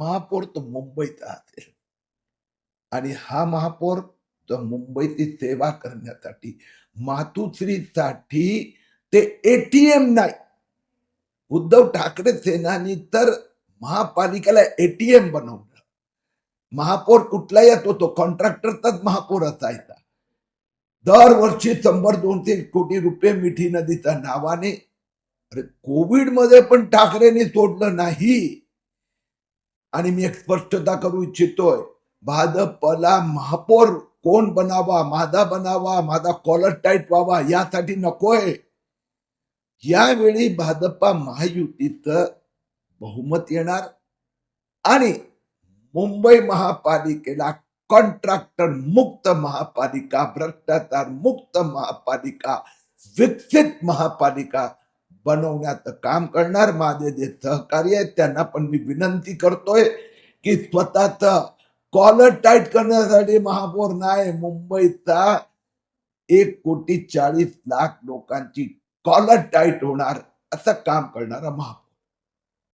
महापौर तो मुंबईत असेल आणि हा महापौर तो मुंबईची सेवा करण्यासाठी मातुश्रीसाठी ते एटीएम नाही. उद्धव ठाकरे सेनानी तर महापालिकेला एटीएम बनवलं. महापौर कुठला येतो तो कॉन्ट्रॅक्टरचाच महापौर असायचा दरवर्षी शंभर दोनशे कोटी रुपये मिठी नदीच्या नावाने अरे कोविडमध्ये पण ठाकरेंनी सोडलं नाही. आणि मी एक स्पष्टता करू इच्छितोय. भाजपला महापौर कोण बनावा माझा बनावा माझा कॉलर टाईट व्हावा यासाठी नकोय. यावेळी भाजपा महायुतीचं बहुमत येणार आणि मुंबई महापालिकेला कॉन्ट्रॅक्टर मुक्त महापालिका भ्रष्टाचार मुक्त महापालिका विकसित महापालिका बनवण्याचं काम करणार. माझे जे सहकारी आहेत त्यांना पण मी विनंती करतोय की स्वतःच कॉलर टाईट करण्यासाठी महापौर नाही मुंबईचा एक कोटी चाळीस लाख लोकांची कॉलर टाईट होणार असं काम करणारा महापौर.